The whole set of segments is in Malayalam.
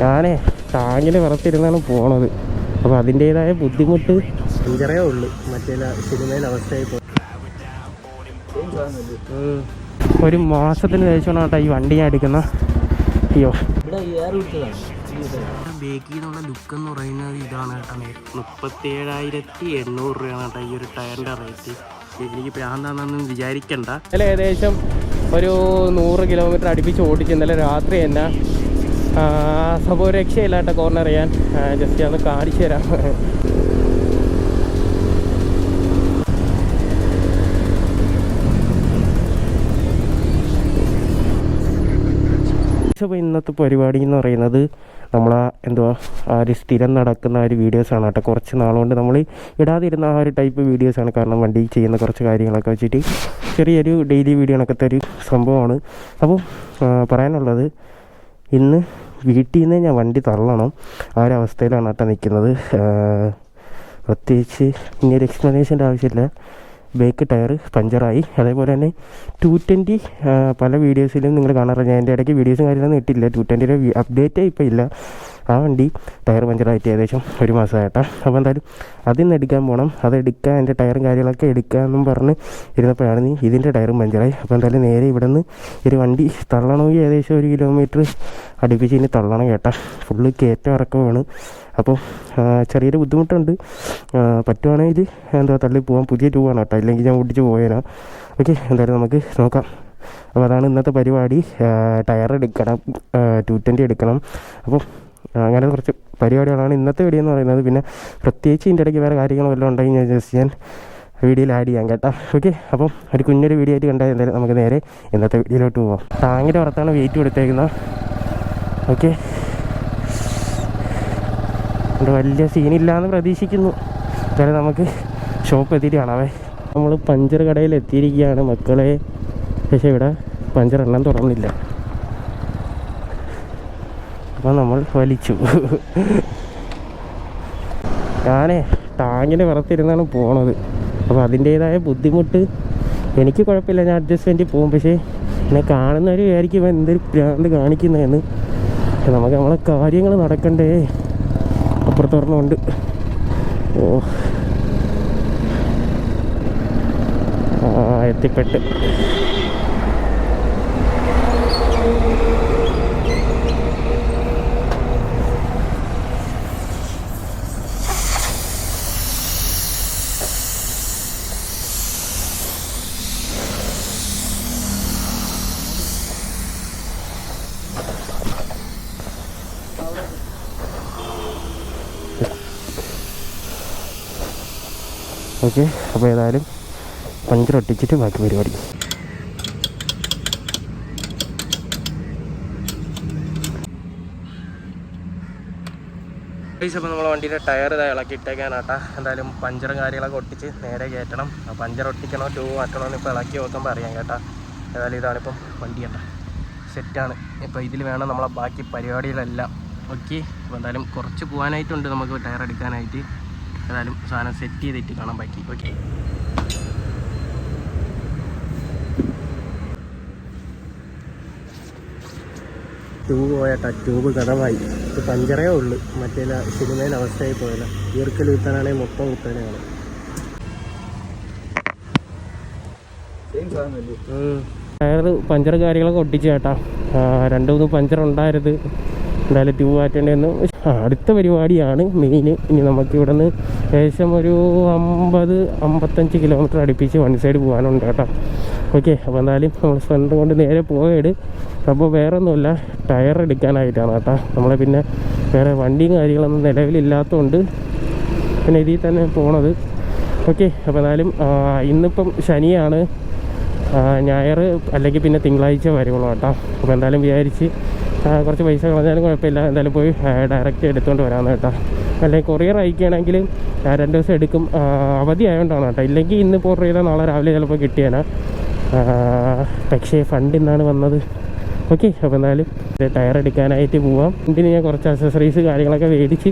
ഞാനേ ടാങ്ങിൽ പുറത്തിരുന്നാണ് പോണത്. അപ്പോൾ അതിന്റേതായ ബുദ്ധിമുട്ട്. ഇഞ്ചറേ ഉള്ളു. മറ്റേ സിനിമയിൽ അവസ്ഥയായി പോകും. ഒരു മാസത്തിന് ശേഷമാണ് കേട്ടോ ഈ വണ്ടി ഞാൻ എടുക്കുന്ന അയ്യോ. ബേക്കിൽ നിന്നുള്ള ലുക്ക് എന്ന് പറയുന്നത് ഇതാണ് കേട്ടോ മുപ്പത്തി ഏഴായിരത്തി എണ്ണൂറ് രൂപയാണ് കേട്ടോ ഈ ഒരു ടയറിന്റെ റേറ്റ്. എനിക്ക് പ്രാന്താണെന്നൊന്നും വിചാരിക്കണ്ട. ഏകദേശം ഒരു നൂറ് കിലോമീറ്റർ അടുപ്പിച്ച് ഓടിച്ച് ഇന്നലെ രാത്രി തന്നെ സംഭവം രക്ഷയില്ലാട്ട കോർണർ ചെയ്യാൻ. ജസ്റ്റ് ഒന്ന് കാണിച്ചു തരാം. അപ്പോൾ ഇന്നത്തെ പരിപാടി എന്ന് പറയുന്നത് നമ്മൾ എന്തുവാ ആ ഒരു സ്ഥിരം നടക്കുന്ന ഒരു വീഡിയോസാണ് കേട്ടോ. കുറച്ച് നാളുകൊണ്ട് നമ്മൾ ഇടാതിരുന്ന ആ ഒരു ടൈപ്പ് വീഡിയോസാണ് കാരണം വണ്ടി ചെയ്യുന്ന കുറച്ച് കാര്യങ്ങളൊക്കെ വെച്ചിട്ട് ചെറിയൊരു ഡെയിലി വീഡിയോ കണക്കത്തെ ഒരു സംഭവമാണ്. അപ്പോൾ പറയാനുള്ളത് ഇന്ന് വീട്ടിൽ നിന്ന് ഞാൻ വണ്ടി തള്ളണം. ആ ഒരു അവസ്ഥയിലാണ് കേട്ടോ നിൽക്കുന്നത്. പ്രത്യേകിച്ച് ഇനി ഒരു എക്സ്പ്ലനേഷന്റെ ആവശ്യമില്ല. ബേക്ക് ടയർ പഞ്ചറായി. അതേപോലെ തന്നെ ടു ട്വന്റി പല വീഡിയോസിലും നിങ്ങൾ കാണാറുണ്ട്. ഞാൻ എന്റെ ഇടയ്ക്ക് വീഡിയോസും കാര്യങ്ങളൊന്നും ഇട്ടില്ല. ടു ട്വന്റിയുടെ അപ്ഡേറ്റേ ഇപ്പോൾ ഇല്ല. ആ വണ്ടി ടയർ പഞ്ചറായിട്ട് ഏകദേശം ഒരു മാസമായിട്ടാണ്. അപ്പോൾ എന്തായാലും അതിൽ നിന്ന് എടുക്കാൻ പോകണം അത് എന്റെ ടയറും കാര്യങ്ങളൊക്കെ എടുക്കാമെന്നും പറഞ്ഞ് ഇരുന്നപ്പോഴാണ് നീ ഇതിന്റെ ടയറും പഞ്ചറായി. അപ്പോൾ എന്തായാലും നേരെ ഇവിടെ നിന്ന് ഒരു വണ്ടി തള്ളണമെങ്കിൽ ഏകദേശം ഒരു കിലോമീറ്റർ അടുപ്പിച്ച് ഇനി തള്ളണം കേട്ടാ. ഫുള്ള് കയറ്റം ഇറക്കമാണ് അപ്പോൾ ചെറിയൊരു ബുദ്ധിമുട്ടുണ്ട്. പറ്റുവാണെങ്കിൽ എന്താ തള്ളി പോകാൻ പുതിയ ട്യൂബാണ് കേട്ടോ. ഇല്ലെങ്കിൽ ഞാൻ ഓടിച്ച് പോയേനാ. ഓക്കെ എന്തായാലും നമുക്ക് നോക്കാം. അപ്പോൾ അതാണ് ഇന്നത്തെ പരിപാടി. ടയർ എടുക്കണം. ടു ട്വന്റി എടുക്കണം. അപ്പോൾ അങ്ങനെ കുറച്ച് പരിപാടികളാണ് ഇന്നത്തെ വീഡിയോ എന്ന് പറയുന്നത്. പിന്നെ പ്രത്യേകിച്ച് ഇതിന്റെ ഇടയ്ക്ക് വേറെ കാര്യങ്ങൾ വല്ലതും ഉണ്ടെങ്കിൽ ഞാൻ ജസ്റ്റ് ഞാൻ വീഡിയോയിൽ ആഡ് ചെയ്യാം കേട്ടോ. ഓക്കെ അപ്പം ഒരു കുഞ്ഞൊരു വീഡിയോ ആയിട്ട് കണ്ടാൽ എന്തായാലും നമുക്ക് നേരെ ഇന്നത്തെ വീഡിയോയിലോട്ട് പോവാം. ടാങ്ങിന്റെ പുറത്താണ് വെയിറ്റ് കൊടുത്തേക്കുന്നത്. ഓക്കെ അതുകൊണ്ട് വലിയ സീനില്ലാന്ന് പ്രതീക്ഷിക്കുന്നു. എന്തായാലും നമുക്ക് ഷോപ്പ് എത്തിയിട്ട് കാണാവേ. നമ്മൾ പഞ്ചർ കടയിൽ എത്തിയിരിക്കുകയാണ് മക്കളെ. പക്ഷേ ഇവിടെ പഞ്ചർ എണ്ണം തുറന്നില്ല. അപ്പോൾ നമ്മൾ വലിച്ചു. ഞാനേ ടാങ്ങിന് പുറത്തിരുന്നാണ് പോണത്. അപ്പോൾ അതിന്റേതായ ബുദ്ധിമുട്ട്. എനിക്ക് കുഴപ്പമില്ല ഞാൻ അഡ്ജസ്റ്റ്മെന്റ് പോകും. പക്ഷേ എന്നെ കാണുന്നവർ വിചാരിക്കും എന്തൊരു ഭ്രാന്ത് കാണിക്കുന്നതെന്ന് നമുക്ക് നമ്മളെ കാര്യങ്ങൾ നടക്കണ്ടേ. അപ്പുറത്തൊരെണ്ണമുണ്ട് ഓ. എത്തിപ്പെട്ട്. ഓക്കെ അപ്പോൾ ഏതായാലും പഞ്ചർ ഒട്ടിച്ചിട്ട് ബാക്കി പരിപാടി. അപ്പോൾ നമ്മൾ വണ്ടിയുടെ ടയർ ഇതാ ഇളക്കി ഇട്ടേക്കാനാട്ടാ. എന്തായാലും പഞ്ചറും കാര്യങ്ങളൊക്കെ ഒട്ടിച്ച് നേരെ കയറ്റണം. പഞ്ചർ ഒട്ടിക്കണോ ട്യൂബ് മാറ്റണോ എന്ന് ഇപ്പോൾ ഇളക്കി നോക്കുമ്പോൾ അറിയാം കേട്ടാ. ഏതായാലും ഇതാണിപ്പം വണ്ടി കേട്ടോ. സെറ്റാണ് ഇപ്പോൾ ഇതിൽ വേണം നമ്മളെ ബാക്കി പരിപാടികളെല്ലാം. ഓക്കെ അപ്പോൾ എന്തായാലും കുറച്ച് പോകാനായിട്ടുണ്ട് നമുക്ക് ടയർ എടുക്കാനായിട്ട്. ഏതായാലും സാധനം സെറ്റ് ചെയ്തിട്ട് കാണാൻ പറ്റി. ഓക്കെ ട്യൂബ് പോയട്ടാ ട്യൂബ് കടവായി ഇത് പഞ്ചറേ ഉള്ളു. മറ്റേ സിനിമയിൽ അവസ്ഥയായി പോയല്ല ഈർക്കൽ കുത്താനാണെങ്കിൽ മൊത്തം കുത്താനാണ് ടയർ പഞ്ചർ കാര്യങ്ങളൊക്കെ ഒട്ടിച്ചേട്ടാ രണ്ടു മൂന്ന് പഞ്ചർ ഉണ്ടായിരുന്നു എന്തായാലും ട്യൂബ് മാറ്റേണ്ടതെന്ന് ആ, അടുത്ത പരിപാടിയാണ് മെയിൻ ഇനി നമുക്ക് ഇവിടെ നിന്ന് ഏകദേശം ഒരു അമ്പത് അമ്പത്തഞ്ച് കിലോമീറ്റർ അടുപ്പിച്ച് വൺ സൈഡ് പോകാനുണ്ട് കേട്ടോ. ഓക്കെ അപ്പോൾ എന്തായാലും നമ്മൾ ഫ്രണ്ട് കൊണ്ട് നേരെ പോയത് അപ്പോൾ വേറെ ഒന്നുമില്ല ടയർ എടുക്കാനായിട്ടാണ് കേട്ടോ. നമ്മളെ പിന്നെ വേറെ വണ്ടിയും കാര്യങ്ങളൊന്നും നിലവിലില്ലാത്തതുകൊണ്ട് പിന്നെ ഇതിൽ തന്നെ പോണത്. ഓക്കെ അപ്പോൾ എന്തായാലും ഇന്നിപ്പം ശനിയാണ്. ഞായർ അല്ലെങ്കിൽ പിന്നെ തിങ്കളാഴ്ച വരുള്ളൂ കേട്ടോ. അപ്പോൾ എന്തായാലും വിചാരിച്ച് കുറച്ച് പൈസ കളഞ്ഞാലും കുഴപ്പമില്ല. എന്തായാലും പോയി ഡയറക്റ്റ് എടുത്തുകൊണ്ട് വരാമെന്ന് കേട്ടോ. അല്ലെങ്കിൽ കൊറിയർ അയക്കുകയാണെങ്കിൽ രണ്ട് ദിവസം എടുക്കും. അവധി ആയതുകൊണ്ടാണ് കേട്ടോ. ഇല്ലെങ്കിൽ ഇന്ന് ഓർഡർ ചെയ്താൽ നാളെ രാവിലെ ചിലപ്പോൾ കിട്ടിയേനെ. പക്ഷേ ഫണ്ട് ഇന്നാണ് വന്നത്. ഓക്കെ അപ്പോൾ എന്തായാലും ടയർ എടുക്കാനായിട്ട് പോവാം. ഇതിന് ഞാൻ കുറച്ച് അക്സസറീസ് കാര്യങ്ങളൊക്കെ മേടിച്ച്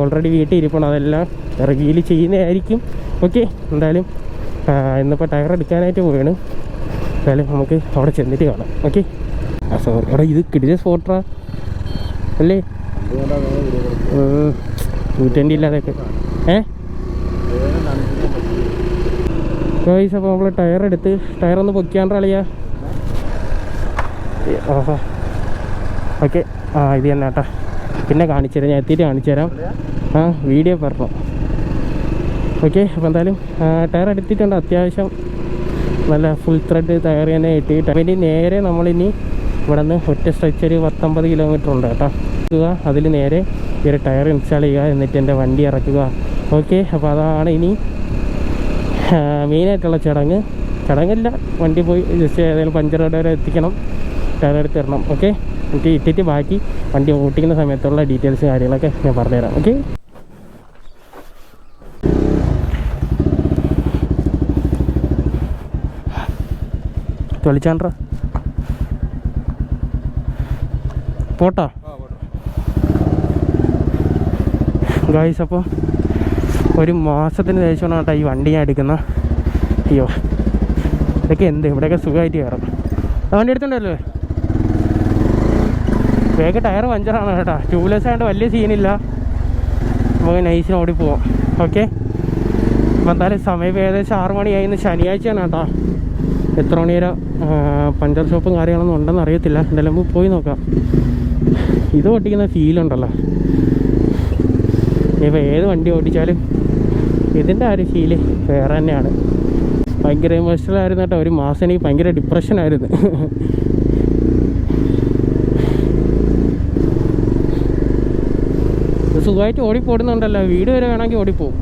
ഓൾറെഡി വീട്ടിൽ ഇരിപ്പണം അതെല്ലാം റിവീൽ ചെയ്യുന്നതായിരിക്കും. ഓക്കെ എന്തായാലും ഇന്നിപ്പോൾ ടയർ എടുക്കാനായിട്ട് പോവുകയാണ് എന്തായാലും നമുക്ക് അവിടെ ചെന്നിട്ട് കാണാം. ഓക്കെ എടാ ഇത് കിടില സ്പോട്ടാ അല്ലേ? ടു ട്വന്റി ഇല്ലാതെയൊക്കെ. ഏ? ഗൈസ് അപ്പോൾ നമ്മൾ ടയർ എടുത്ത് ടയർ ഒന്ന് പൊക്കിയാണ്ട് കളിയാ. ഓക്കെ. ആ ഇത് തന്നെ കേട്ടോ. പിന്നെ കാണിച്ചു തരാം. ഞാൻ എത്തിയിട്ട് കാണിച്ചു തരാം. ആ വീഡിയോ പറഞ്ഞു. ഓക്കെ അപ്പോൾ എന്തായാലും ടയർ എടുത്തിട്ടുണ്ട്. അത്യാവശ്യം നല്ല ഫുൾ ത്രെഡ് ടയർ തന്നെ കിട്ടിയിട്ട്. പിന്നെ ഇനി നേരെ നമ്മളിനി ഇവിടെ നിന്ന് ഒറ്റ സ്ട്രെച്ച് പത്തൊമ്പത് കിലോമീറ്റർ ഉണ്ട് കേട്ടോ. അതിൽ നേരെ ഒരു ടയർ ഇൻസ്റ്റാൾ ചെയ്യുക എന്നിട്ട് എന്റെ വണ്ടി ഇറക്കുക. ഓക്കെ അപ്പോൾ അതാണ് ഇനി മെയിനായിട്ടുള്ള ചടങ്ങ്. ചടങ്ങില്ല വണ്ടി പോയി ജസ്റ്റ് ഏതെങ്കിലും പഞ്ചർ വരെ എത്തിക്കണം. ടയർ എടുത്ത് തരണം ഓക്കെ എനിക്ക് ഇട്ടിട്ട് ബാക്കി വണ്ടി ഓട്ടിക്കുന്ന സമയത്തുള്ള ഡീറ്റെയിൽസ് കാര്യങ്ങളൊക്കെ ഞാൻ പറഞ്ഞുതരാം ഓക്കെ തൊളിച്ചാണ്ട്ര പോട്ടോ ഗായ്സ് അപ്പോൾ ഒരു മാസത്തിന് ശേഷമാണ് കേട്ടോ ഈ വണ്ടി ഞാൻ എടുക്കുന്ന അയ്യോ ഇതൊക്കെ എന്ത്? ഇവിടെയൊക്കെ സുഖമായിട്ട് കയറും. ആ വണ്ടി എടുത്തുണ്ടല്ലോ? വേഗം ടയർ പഞ്ചറാണ് കേട്ടോ. ട്യൂബ്ലെസ് ആയതുകൊണ്ട് വലിയ സീനില്ല നമുക്ക് നൈസിന് ഓടി പോവാം. ഓക്കെ അപ്പം എന്തായാലും സമയം ഏകദേശം ആറ് ഇന്ന് ശനിയാഴ്ചയാണ് കേട്ടോ. എത്ര മണി വരെ പഞ്ചർ ഷോപ്പും കാര്യങ്ങളൊന്നും ഉണ്ടെന്ന് അറിയത്തില്ല. എന്തായാലും പോയി നോക്കാം. ഇത് ഓട്ടിക്കുന്ന ഫീലുണ്ടല്ലോ ഇപ്പം ഏത് വണ്ടി ഓടിച്ചാലും ഇതിന്റെ ആ ഒരു ഫീൽ വേറെ തന്നെയാണ്. ഭയങ്കര ഇമോഷണൽ ആയിരുന്നു കേട്ടോ. ഒരു മാസം എനിക്ക് ഭയങ്കര ഡിപ്രഷനായിരുന്നു സുഖമായിട്ട് ഓടിപ്പോടുന്നുണ്ടല്ലോ. വീട് വരെ വേണമെങ്കിൽ ഓടിപ്പോവും.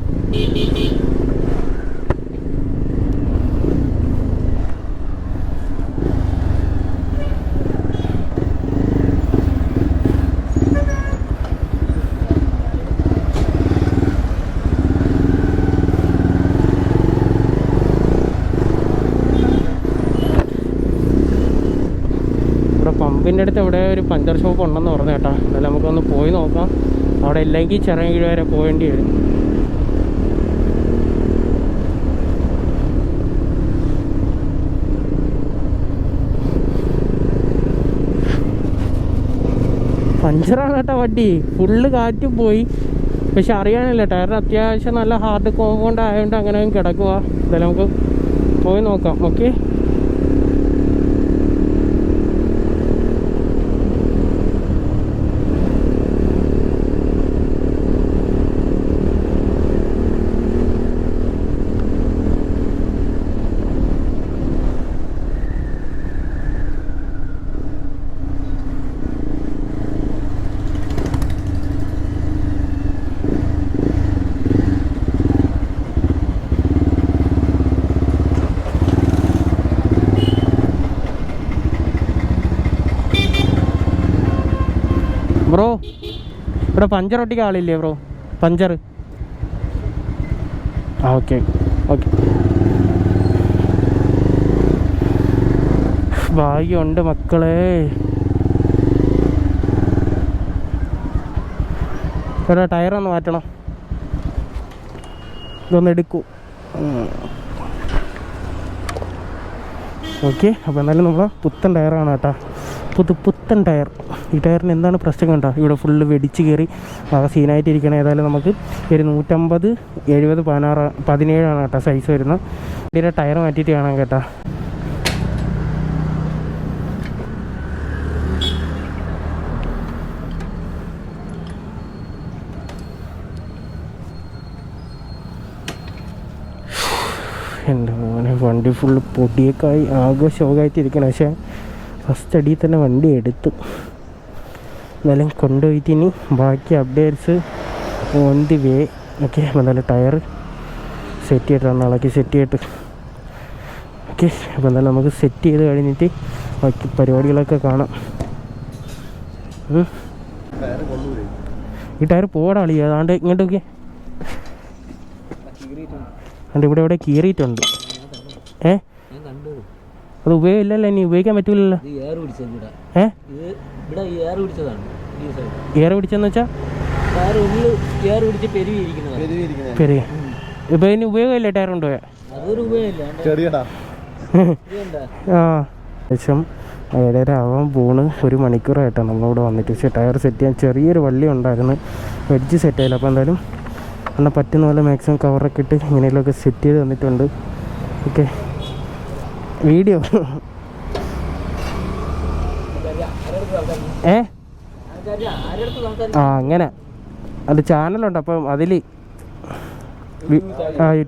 പമ്പിന്റെ അടുത്ത് എവിടെ ഒരു പഞ്ചർ ഷോപ്പ് ഉണ്ടെന്ന് പറഞ്ഞു കേട്ടോ. എന്നാലും നമുക്കൊന്ന് പോയി നോക്കാം. അവിടെ ഇല്ലെങ്കിൽ ചെറിയ വരെ പോകേണ്ടി വരും. പഞ്ചറാണ് കേട്ടോ വണ്ടി. ഫുള്ള് കാറ്റ് പോയി. പക്ഷെ അറിയാനില്ല ടയറിന് അത്യാവശ്യം നല്ല ഹാർഡ് കോമ്പൗണ്ട് ആയതുകൊണ്ട് അങ്ങനെ കിടക്കുക എന്തായാലും നമുക്ക് പോയി നോക്കാം. ഓക്കെ ബ്രോ ഇവിടെ പഞ്ചർ ഒട്ടിക്കാൻ ആളില്ലേ ബ്രോ പഞ്ചർ. ആ ഓക്കെ ഓക്കെ ഭാഗ്യമുണ്ട് മക്കളെ. ഇവിടെ ടയർ ഒന്ന് മാറ്റണം. ഇതൊന്ന് എടുക്കൂ. ഓക്കെ അപ്പോൾ എന്നാലും നമ്മൾ പുത്തൻ ടയറാണ് കേട്ടോ. പുതു പുത്തൻ ടയർ. ഈ ടയറിന് എന്താണ് പ്രശ്നം കണ്ടോ? ഇവിടെ ഫുള്ള് വെടിച്ച് കയറി ആകെ സീനായിട്ടിരിക്കണം ഏതായാലും നമുക്ക് ഒരു നൂറ്റമ്പത് എഴുപത് പതിനാറ് പതിനേഴാണ് കേട്ടോ സൈസ് വരുന്നത്. ഇതിന്റെ ടയർ മാറ്റിയിട്ട് കാണാം കേട്ടോ. എന്റെ മോനെ വണ്ടി ഫുള്ള് പൊടിയൊക്കെ ആയി ആകെ ശോകമായിട്ടിരിക്കണം പക്ഷേ ഫസ്റ്റ് അടിയിൽ തന്നെ വണ്ടി എടുത്തു. എന്നാലും കൊണ്ടുപോയിട്ട് ഇനി ബാക്കി updates on the way okay എന്നാലും ടയർ സെറ്റ് ചെയ്തിട്ടാണ് ഇളക്കി സെറ്റ് ചെയ്തിട്ട്. ഓക്കെ അപ്പോൾ എന്തായാലും നമുക്ക് സെറ്റ് ചെയ്ത് കഴിഞ്ഞിട്ട് ബാക്കി പരിപാടികളൊക്കെ കാണാം. ഈ ടയർ പോടാളി അതാണ്ട് ഇങ്ങോട്ടൊക്കെ. അതുകൊണ്ട് ഇവിടെ ഇവിടെ കീറിയിട്ടുണ്ട്. അത് ഉപയോഗമില്ലല്ലോ ഇനി ഉപയോഗിക്കാൻ പറ്റൂലല്ലോ. ഇത് എയർ പിടിച്ചത് ഇവിടെ. ഏ? ഇത് ഇവിടെ എയർ പിടിച്ചതാണ് ഈ സൈഡ് ഏറെ പിടിച്ചെന്ന് വെച്ചാൽ ഇപ്പൊ പെരുക ഇനി ഉപയോഗമില്ല ടയർ ഇത് ആ. ശേഷം ഏഴര ആവാൻ പോണ്. ഒരു മണിക്കൂറായിട്ടാണ് നമ്മളിവിടെ വന്നിട്ട്. പക്ഷേ ടയർ സെറ്റ് ചെയ്യാൻ ചെറിയൊരു വള്ളി ഉണ്ടായിരുന്നു. വെഡ്ജ് സെറ്റ് ആയില്ല. അപ്പോൾ എന്തായാലും എന്നാൽ പറ്റുന്ന പോലെ മാക്സിമം കവറൊക്കെ ഇട്ട് ഇങ്ങനെയൊക്കെ സെറ്റ് ചെയ്ത് തന്നിട്ടുണ്ട്. Okay video. ഏ? ആ അങ്ങനെ. അത് ചാനലുണ്ട് അപ്പം അതിൽ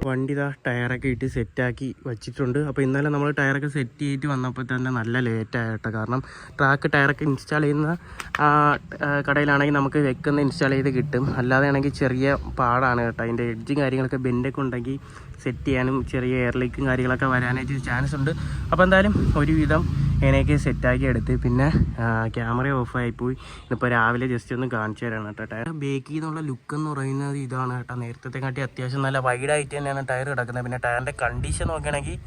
വണ്ടി ഇതാ ടയറൊക്കെ ഇട്ട് സെറ്റാക്കി വെച്ചിട്ടുണ്ട്. അപ്പോൾ ഇന്നലെ നമ്മൾ ടയറൊക്കെ സെറ്റ് ചെയ്തിട്ട് വന്നപ്പോൾ തന്നെ നല്ല ലേറ്റായിട്ടോ കാരണം ട്രാക്ക് ടയറൊക്കെ ഇൻസ്റ്റാൾ ചെയ്യുന്ന കടയിലാണെങ്കിൽ നമുക്ക് വെക്കുന്ന ഇൻസ്റ്റാൾ ചെയ്ത് കിട്ടും. അല്ലാതെ ആണെങ്കിൽ ചെറിയ പാടാണ് കേട്ടോ. അതിന്റെ എഡ്ജും കാര്യങ്ങളൊക്കെ ബെൻഡൊക്കെ ഉണ്ടെങ്കിൽ സെറ്റ് ചെയ്യാനും ചെറിയ എയർ ലീക്കും കാര്യങ്ങളൊക്കെ വരാനായിട്ട് ചാൻസ് ഉണ്ട്. അപ്പോൾ എന്തായാലും ഒരുവിധം ഇതിനൊക്കെ സെറ്റാക്കി എടുത്ത് പിന്നെ ക്യാമറ ഓഫായി പോയി. ഇപ്പോൾ രാവിലെ ജസ്റ്റ് ഒന്ന് കാണിച്ചു തരാണ് കേട്ടോ ടയർ ബേക്കിൽ നിന്നുള്ള ലുക്ക് എന്ന് പറയുന്നത് ഇതാണ് കേട്ടോ. നേരത്തെ കാട്ടി അത്യാവശ്യം നല്ല വൈഡായിട്ട് തന്നെയാണ് ടയർ കിടക്കുന്നത്. പിന്നെ ടയറിന്റെ കണ്ടീഷൻ നോക്കുകയാണെങ്കിൽ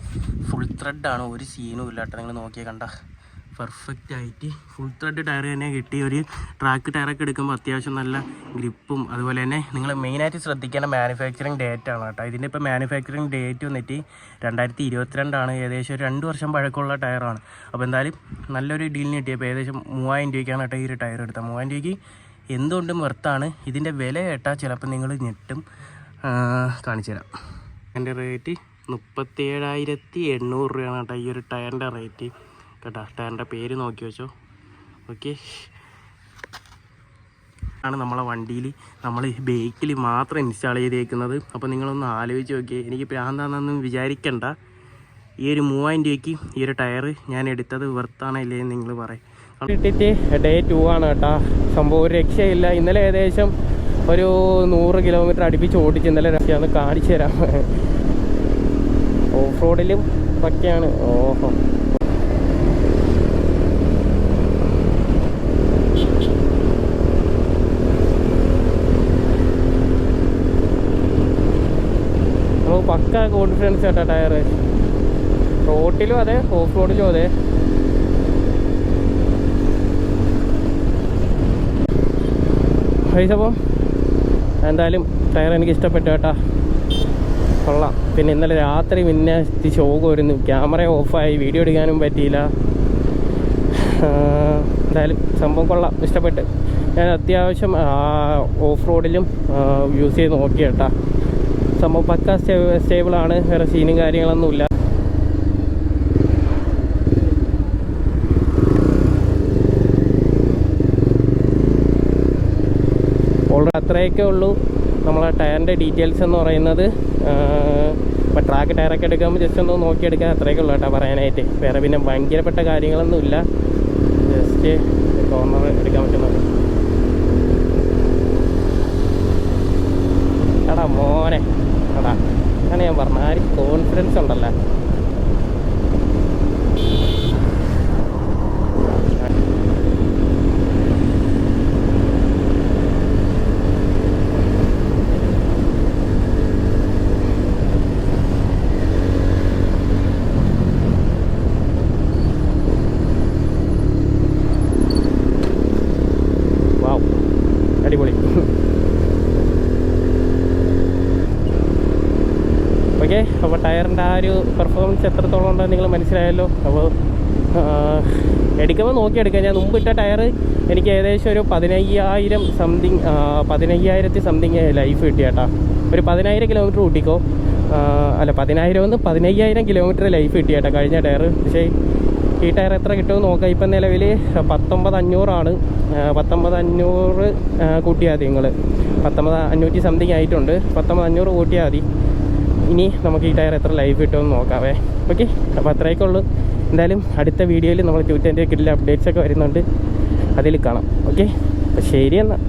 ഫുൾ ത്രെഡാണ് ഒരു സീനും ഇല്ല കേട്ടോ. നിങ്ങൾ നോക്കിയാൽ കണ്ട. പെർഫെക്റ്റ് ആയിട്ട് ഫുൾ ത്രെഡ് ടയർ തന്നെ കിട്ടി. ഒരു ട്രാക്ക് ടയറൊക്കെ എടുക്കുമ്പോൾ അത്യാവശ്യം നല്ല ഗ്രിപ്പും അതുപോലെ തന്നെ നിങ്ങൾ മെയിനായിട്ട് ശ്രദ്ധിക്കേണ്ട മാനുഫാക്ചറിങ് ഡേറ്റ് ആണ് കേട്ടോ. ഇതിന്റെ ഇപ്പോൾ മാനുഫാക്ചറിങ് ഡേറ്റ് വന്നിട്ട് രണ്ടായിരത്തി ഇരുപത്തിരണ്ടാണ് ഏകദേശം ഒരു രണ്ട് വർഷം പഴക്കമുള്ള ടയറാണ് അപ്പോൾ എന്തായാലും നല്ലൊരു ഡീലിന് കിട്ടിയപ്പോൾ ഏകദേശം മൂവായിരം രൂപയ്ക്കാണ് കേട്ടോ ഈ ഒരു ടയർ എടുത്തത്. മൂവായിരം രൂപയ്ക്ക് എന്തുകൊണ്ടും വെർത്താണ് ഇതിന്റെ വില കേട്ടാൽ ചിലപ്പോൾ നിങ്ങൾ ഞെട്ടും. കാണിച്ചു തരാം. എന്റെ റേറ്റ് മുപ്പത്തി ഏഴായിരത്തി എണ്ണൂറ് രൂപയാണ് കേട്ടോ ഈ ഒരു ടയറിന്റെ റേറ്റ് കേട്ടോ ടയറിന്റെ പേര് നോക്കി വെച്ചോ. ഓക്കെ. ആണ് നമ്മളെ വണ്ടിയിൽ നമ്മൾ ബേക്കിൽ മാത്രം ഇൻസ്റ്റാൾ ചെയ്തേക്കുന്നത്. അപ്പോൾ നിങ്ങളൊന്ന് ആലോചിച്ച് നോക്കിയേ. എനിക്ക് പ്രാന്താണെന്നൊന്നും വിചാരിക്കണ്ട. ഈ ഒരു മൂവായിരം രൂപയ്ക്ക് ഈ ഒരു ടയർ ഞാൻ എടുത്തത് വെർത്താണോ ഇല്ലേന്ന് നിങ്ങൾ പറയും. ഇട്ടിട്ട് ഡേ ടു ആണ് കേട്ടോ. സംഭവം ഒരു രക്ഷയില്ല. ഇന്നലെ ഏകദേശം ഒരു നൂറ് കിലോമീറ്റർ അടുപ്പിച്ച് ഓടിച്ച് ഇന്നലെ ഒന്ന് കാണിച്ചു തരാം. ഓഫ് റോഡിലും ഒക്കെയാണ് ഓഹോ നമുക്ക് പക്ക കോൺഫിഡൻസ് കേട്ടോ ടയർ റോട്ടിലും അതെ ഓഫ് റോഡിലും അതെ. കഴിച്ചപ്പം എന്തായാലും ടയർ എനിക്ക് ഇഷ്ടപ്പെട്ടു കേട്ടാ. കൊള്ളാം. പിന്നെ ഇന്നലെ രാത്രി പിന്നെ ശോകം വരുന്നു. ക്യാമറ ഓഫായി വീഡിയോ എടുക്കാനും പറ്റിയില്ല. എന്തായാലും സംഭവം കൊള്ളാം. ഇഷ്ടപ്പെട്ട്. ഞാൻ അത്യാവശ്യം ഓഫ് റോഡിലും യൂസ് ചെയ്ത് നോക്കി കേട്ടാ. സംഭവം പക്ക സ്റ്റേബിളാണ്. വേറെ സീനും കാര്യങ്ങളൊന്നുമില്ല ഓൾറെഡി അത്രയൊക്കെ ഉള്ളൂ. നമ്മളെ ടയറിന്റെ ഡീറ്റെയിൽസ് എന്ന് പറയുന്നത്. ഇപ്പോൾ ട്രാക്ക് ടയറൊക്കെ എടുക്കുമ്പോൾ ജസ്റ്റ് ഒന്ന് നോക്കിയെടുക്കാൻ അത്രയൊക്കെ ഉള്ളൂ കേട്ടോ പറയാനായിട്ട്. വേറെ പിന്നെ ഭയങ്കരപ്പെട്ട കാര്യങ്ങളൊന്നുമില്ല ജസ്റ്റ് കോർണർ എടുക്കാൻ പറ്റുന്നുണ്ട് എടാ മോനെ എടാ അങ്ങനെ ഞാൻ പറഞ്ഞ ആ ഒരു കോൺഫിഡൻസ് ഉണ്ടല്ലോ. അപ്പോൾ ടയറിന്റെ ആ ഒരു പെർഫോമൻസ് എത്രത്തോളം ഉണ്ടെന്ന് നിങ്ങൾ മനസ്സിലായല്ലോ. അപ്പോൾ എടുക്കുമ്പോൾ നോക്കിയെടുക്കാം ഞാൻ മുമ്പ് ഇട്ട ടയർ എനിക്ക് ഏകദേശം ഒരു പതിനയ്യായിരം സംതിങ് പതിനയ്യായിരത്തി സംതിങ് ലൈഫ് കിട്ടിയേട്ടാ ഒരു പതിനായിരം കിലോമീറ്റർ കൂട്ടിക്കോ. അല്ല പതിനായിരം ഒന്ന് പതിനയ്യായിരം കിലോമീറ്റർ ലൈഫ് കിട്ടിയേട്ടാ കഴിഞ്ഞ ടയർ പക്ഷേ ഈ ടയർ എത്ര കിട്ടുമെന്ന് നോക്കാം. ഇപ്പം നിലവിൽ പത്തൊമ്പത് അഞ്ഞൂറാണ് പത്തൊമ്പത് അഞ്ഞൂറ് കൂട്ടിയാൽ മതി നിങ്ങൾ. പത്തൊമ്പത് അഞ്ഞൂറ്റി സംതിങ് ആയിട്ടുണ്ട്. പത്തൊമ്പത് അഞ്ഞൂറ് കൂട്ടിയാൽ മതി. ഇനി നമുക്ക് ഈ ടയർ എത്ര ലൈഫ് കിട്ടുമെന്ന് നോക്കാവേ. ഓക്കെ അപ്പോൾ അത്രയൊക്കെ ഉള്ളൂ. എന്തായാലും അടുത്ത വീഡിയോയിൽ നമ്മൾ ട്യൂറ്റന്റെ കിട്ടിലെ അപ്ഡേറ്റ്സ് ഒക്കെ വരുന്നുണ്ട്. അതിൽ കാണാം. ഓക്കെ അപ്പോൾ ശരി എന്നാൽ